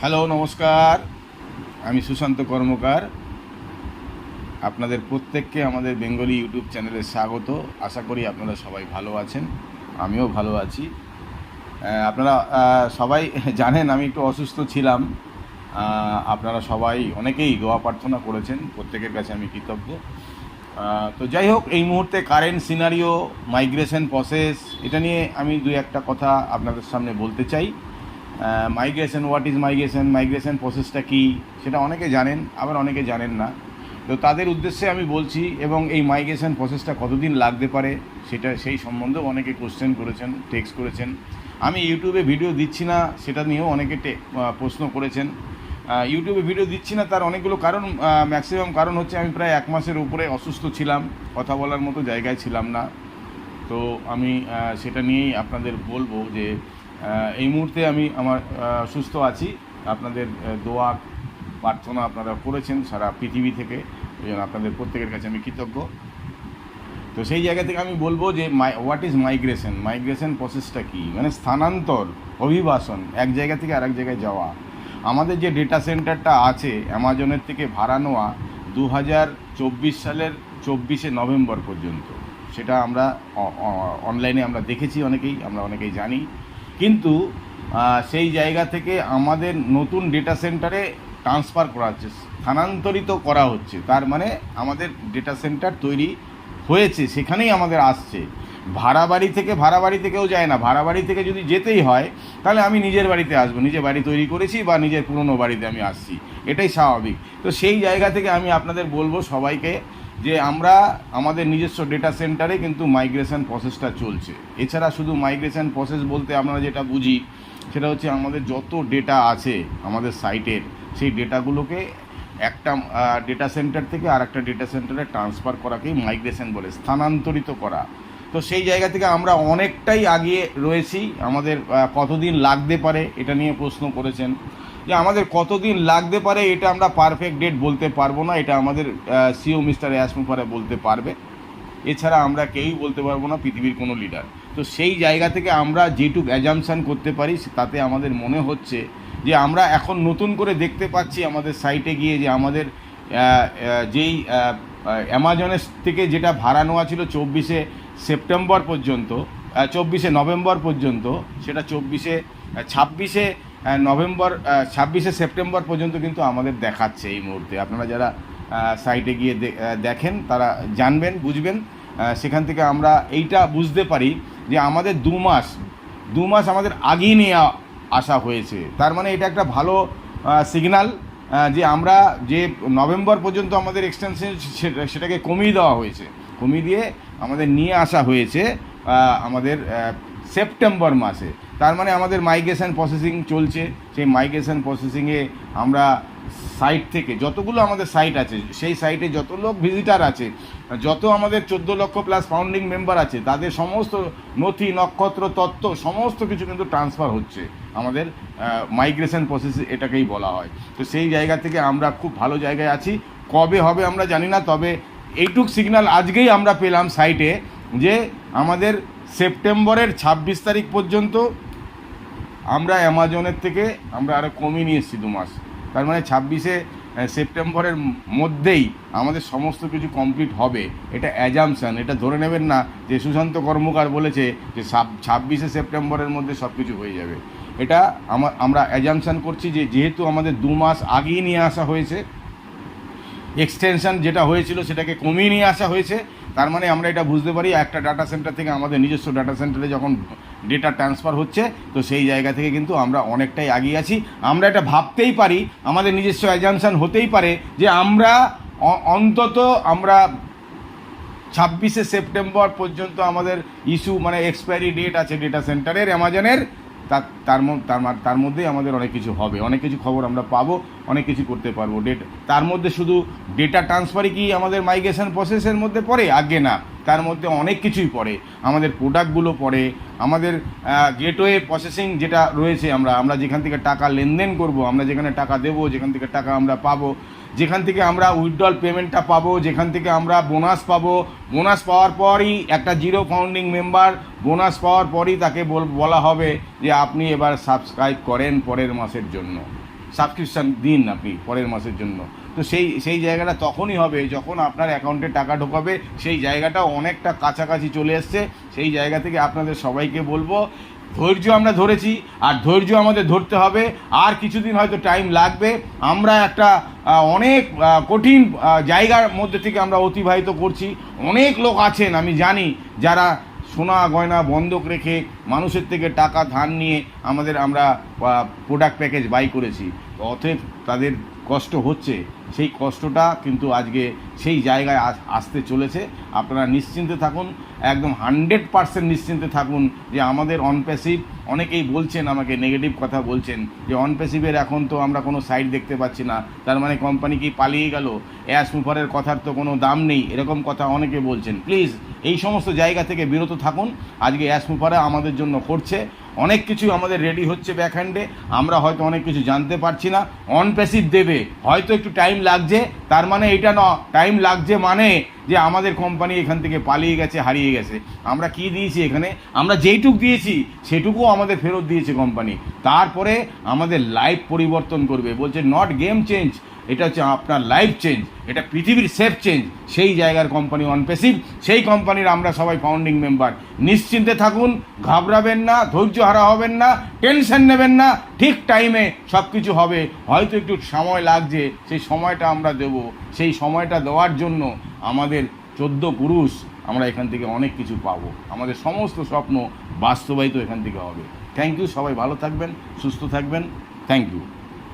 Hello, নমস্কার। আমি সুশান্ত কর্মকার। আপনাদের প্রত্যেককে আমাদের বেঙ্গলি ইউটিউব চ্যানেলে স্বাগত। আশা করি আপনারা সবাই ভালো আছেন। আমিও ভালো আছি। আপনারা সবাই জানেন আমি একটু অসুস্থ ছিলাম। আপনারা সবাই অনেকেই দোয়া প্রার্থনা করেছেন। প্রত্যেকের কাছে আমি কৃতজ্ঞ। তো যাই হোক এই মুহূর্তে কারেন্ট সিনারিও মাইগ্রেশন প্রসেস এটা নিয়ে আমি দুই একটা কথা আপনাদের সামনে বলতে চাই। Migration what is migration migration প্রসেসটা কী, সেটা অনেকে জানেন, আবার অনেকে জানেন না। তো তাদের উদ্দেশ্যে আমি বলছি, এবং এই মাইগ্রেশন প্রসেসটা কতদিন লাগতে পারে, সেটা, সেই সম্বন্ধেও অনেকে কোশ্চেন করেছেন টেক্সট করেছেন। আমি ইউটিউবে ভিডিও দিচ্ছি না, সেটা নিয়েও অনেকে প্রশ্ন করেছেন। ইউটিউবে ভিডিও দিচ্ছি না, তার অনেকগুলো কারণ ম্যাক্সিমাম কারণ হচ্ছে আমি প্রায় এক মাসের উপরে অসুস্থ ছিলাম, কথা বলার মতো জায়গায় ছিলাম না। তো আমি সেটা নিয়েই আপনাদের বলব যে এই মুহূর্তে আমি আমার সুস্থ আছি। আপনাদের দোয়া, প্রার্থনা আপনারা করেছেন সারা পৃথিবী থেকে। এই জন্য আপনাদের প্রত্যেকের কাছে আমি কৃতজ্ঞ। তো সেই জায়গা থেকে আমি বলব যে my what is migration migration প্রসেসটা কী? মানে স্থানান্তর, অভিবাসন, এক জায়গা থেকে আরেক জায়গায় যাওয়া। আমাদের যে ডেটা সেন্টারটা আছে অ্যামাজনের থেকে ভাড়া নেওয়া দু হাজার চব্বিশ সালের চব্বিশে নভেম্বর পর্যন্ত। সেটা আমরা অনলাইনে আমরা দেখেছি অনেকেই, আমরা অনেকেই জানি। কিন্তু সেই জায়গা থেকে আমাদের নতুন ডেটা সেন্টারে ট্রান্সফার করা হচ্ছে, স্থানান্তরিত করা হচ্ছে। তার মানে আমাদের ডেটা সেন্টার তৈরি হয়েছে, সেখানেই আমাদের আসছে। ভাড়া বাড়ি থেকে, ভাড়া বাড়িতে কেউ যায় না। ভাড়া বাড়ি থেকে যদি যেতেই হয়, তাহলে আমি নিজের বাড়িতে আসব। নিজে বাড়ি তৈরি করেছি বা নিজের পুরনো বাড়িতে আমি আসছি। এটাই স্বাভাবিক। তো সেই জায়গা থেকে আমি আপনাদের বলব সবাইকে যে আমরা আমাদের নিজস্ব ডেটা সেন্টারে কিন্তু মাইগ্রেশন প্রসেসটা চলছে। এছাড়া শুধু মাইগ্রেশন প্রসেস বলতে আমরা যেটা বুঝি, সেটা হচ্ছে আমাদের যত ডেটা আছে আমাদের সাইটের সেই ডেটাগুলোকে একটা ডেটা সেন্টার থেকে আর একটা ডেটা সেন্টারে ট্রান্সফার করাকেই মাইগ্রেশন বলে, স্থানান্তরিত করা। তো সেই জায়গা থেকে আমরা অনেকটাই আগিয়ে রয়েছি। আমাদের কতদিন লাগতে পারে এটা নিয়ে প্রশ্ন করেছেন। যে আমাদের কতদিন লাগতে পারে এটা আমরা পারফেক্ট ডেট বলতে পারব না, এটা আমাদের সিও মিস্টার অ্যাসমুফারে বলতে পারবে। এছাড়া আমরা কেউই বলতে পারব না পৃথিবীর কোনো লিডার তো সেই জায়গা থেকে আমরা যেটুক অ্যাজামশান করতে পারি, তাতে আমাদের মনে হচ্ছে যে আমরা এখন নতুন করে দেখতে পাচ্ছি আমাদের সাইটে গিয়ে যে আমাদের যেই অ্যামাজনের থেকে যেটা ভাড়া নেওয়া ছিল চব্বিশে সেপ্টেম্বর পর্যন্ত চব্বিশে নভেম্বর পর্যন্ত, সেটা চব্বিশে ছাব্বিশে নভেম্বর ছাব্বিশে সেপ্টেম্বর পর্যন্ত কিন্তু আমাদের দেখাচ্ছে এই মুহূর্তে। আপনারা যারা সাইটে গিয়ে দেখেন, তারা জানবেন, বুঝবেন সেখান থেকে আমরা এইটা বুঝতে পারি যে আমাদের দু মাস দু মাস আমাদের আগেই নিয়ে আসা হয়েছে। তার মানে এটা একটা ভালো সিগনাল যে আমরা যে নভেম্বর পর্যন্ত আমাদের এক্সটেনশন সেটাকে কমিয়ে দেওয়া হয়েছে। কমিয়ে দিয়ে আমাদের নিয়ে আসা হয়েছে আমাদের সেপ্টেম্বর মাসে। তার মানে আমাদের মাইগ্রেশন প্রসেসিং চলছে। সেই মাইগ্রেশন প্রসেসিংয়ে আমরা সাইট থেকে যতগুলো আমাদের সাইট আছে, সেই সাইটে যত লোক ভিজিটার আছে, যত আমাদের চোদ্দ লক্ষ প্লাস ফাউন্ডিং মেম্বার আছে, তাদের সমস্ত নথি, নক্ষত্র, তত্ত্ব, সমস্ত কিছু কিন্তু ট্রান্সফার হচ্ছে। আমাদের মাইগ্রেশন প্রসেস এটাকেই বলা হয়। তো সেই জায়গা থেকে আমরা খুব ভালো জায়গায় আছি। কবে হবে আমরা জানি না, তবে এইটুক সিগন্যাল আজকেই আমরা পেলাম সাইটে যে আমাদের সেপ্টেম্বরের ছাব্বিশ তারিখ পর্যন্ত আমরা অ্যামাজনের থেকে আমরা আরও কমিয়ে নিয়ে এসেছি দু মাস। তার মানে ছাব্বিশে সেপ্টেম্বরের মধ্যেই আমাদের সমস্ত কিছু কমপ্লিট হবে। এটা অ্যাজামশান এটা ধরে নেবেন না যে সুশান্ত কর্মকার বলেছে যে ছাব্বিশে সেপ্টেম্বরের মধ্যে সব কিছু হয়ে যাবে। এটা আমরা অ্যাজামশান করছি যে যেহেতু আমাদের দু মাস আগেই নিয়ে আসা হয়েছে এক্সটেনশন যেটা হয়েছিল সেটাকে কমিয়ে নিয়ে আসা হয়েছে। তার মানে আমরা এটা বুঝতে পারি, একটা ডাটা সেন্টার থেকে আমাদের নিজস্ব ডাটা সেন্টারে যখন ডেটা ট্রান্সফার হচ্ছে, তো সেই জায়গা থেকে কিন্তু আমরা অনেকটাই এগিয়ে আছি। আমরা এটা ভাবতেই পারি, আমাদের নিজস্ব অ্যাজামশান হতেই পারে যে আমরা অন্তত আমরা ছাব্বিশে সেপ্টেম্বর পর্যন্ত আমাদের ইস্যু মানে এক্সপায়ারি ডেট আছে ডেটা সেন্টারের অ্যামাজনের তার তার তার মধ্যেই আমাদের অনেক কিছু হবে। অনেক কিছু খবর আমরা পাবো, অনেক কিছু করতে পারব। ডেট তার মধ্যে শুধু ডেটা ট্রান্সফারই কি আমাদের মাইগ্রেশন প্রসেসের মধ্যে পড়ে? আগে না। তার মধ্যে অনেক কিছুই পড়ে। আমাদের প্রোডাক্টগুলো পড়ে। আমাদের গেটওয়ে প্রসেসিং যেটা রয়েছে আমরা আমরা যেখান থেকে টাকা লেনদেন করব, আমরা যেখানে টাকা দেবো, যেখান থেকে টাকা আমরা পাবো। যেখান থেকে আমরা উইথড্রল পেমেন্টটা পাবো, যেখান থেকে আমরা বোনাস পাবো। বোনাস পাওয়ার পরই একটা জিরো ফাউন্ডিং মেম্বার বোনাস পাওয়ার পরই তাকে বল- হবে যে আপনি এবার সাবস্ক্রাইব করেন পরের মাসের জন্য। সাবস্ক্রিপশান দিন আপনি পরের মাসের জন্য। তো সেই সেই জায়গাটা তখনই হবে যখন আপনার অ্যাকাউন্টে টাকা ঢোকাবে। সেই জায়গাটা অনেকটা কাছাকাছি চলে এসছে। সেই জায়গা থেকে আপনাদের সবাইকে বলব ধৈর্য আমরা ধরেছি, আর ধৈর্য আমাদের ধরতে হবে। আর কিছুদিন হয়তো টাইম লাগবে। আমরা একটা অনেক কঠিন জায়গার মধ্যে থেকে আমরা অতিবাহিত করছি। অনেক লোক আছেন, আমি জানি, যারা সোনা গয়না বন্ধক রেখে মানুষের থেকে টাকা ধার নিয়ে আমাদের আমরা প্রোডাক্ট প্যাকেজ বাই করেছি। অতএব তাদের কষ্ট হচ্ছে, সেই কষ্টটা কিন্তু আজকে সেই জায়গায় আসতে চলেছে। আপনারা নিশ্চিন্তে থাকুন, একদম হান্ড্রেড পার্সেন্ট নিশ্চিন্তে থাকুন যে আমাদের অনপ্যাসিভ, অনেকেই বলছেন, আমাকে নেগেটিভ কথা বলছেন যে অনপ্যাসিভের এখন তো আমরা কোনো সাইড দেখতে পাচ্ছি না। তার মানে কোম্পানি কি পালিয়ে গেল? অ্যাস মুফারের কথার তো কোনো দাম নেই, এরকম কথা অনেকে বলছেন। প্লিজ, এই সমস্ত জায়গা থেকে বিরত থাকুন। আজকে অ্যাস মুফারা আমাদের জন্য করছে। অনেক কিছু আমাদের রেডি হচ্ছে ব্যাকহ্যান্ডে আমরা হয়তো অনেক কিছু জানতে পারছি না। অন প্যাসিভ দেবে। হয়তো একটু টাইম লাগছে। তার মানে এটা ন টাইম লাগছে মানে যে আমাদের কোম্পানি এখান থেকে পালিয়ে গেছে, হারিয়ে গেছে। আমরা কি দিয়েছি এখানে? আমরা যেইটুক দিয়েছি, সেটুকুও আমাদের ফেরত দিয়েছে কোম্পানি তারপরে আমাদের লাইফ পরিবর্তন করবে। বলছে নট গেম চেঞ্জ এটা হচ্ছে আপনার লাইফ চেঞ্জ এটা পৃথিবীর সেফ চেঞ্জ সেই জায়গার কোম্পানি অনপেসিভ সেই কোম্পানির আমরা সবাই ফাউন্ডিং মেম্বার নিশ্চিন্তে থাকুন, ঘাবড়াবেন না, ধৈর্য হারা হবেন না টেনশন নেবেন না, ঠিক টাইমে সব কিছু হবে। হয়তো একটু সময় লাগছে, সেই সময়টা আমরা দেব। সেই সময়টা দেওয়ার জন্য আমাদের চোদ্দ পুরুষ আমরা এখান থেকে অনেক কিছু পাবো। আমাদের সমস্ত স্বপ্ন বাস্তবায়িত এখান থেকে হবে। থ্যাংক ইউ সবাই ভালো থাকবেন, সুস্থ থাকবেন। Thank you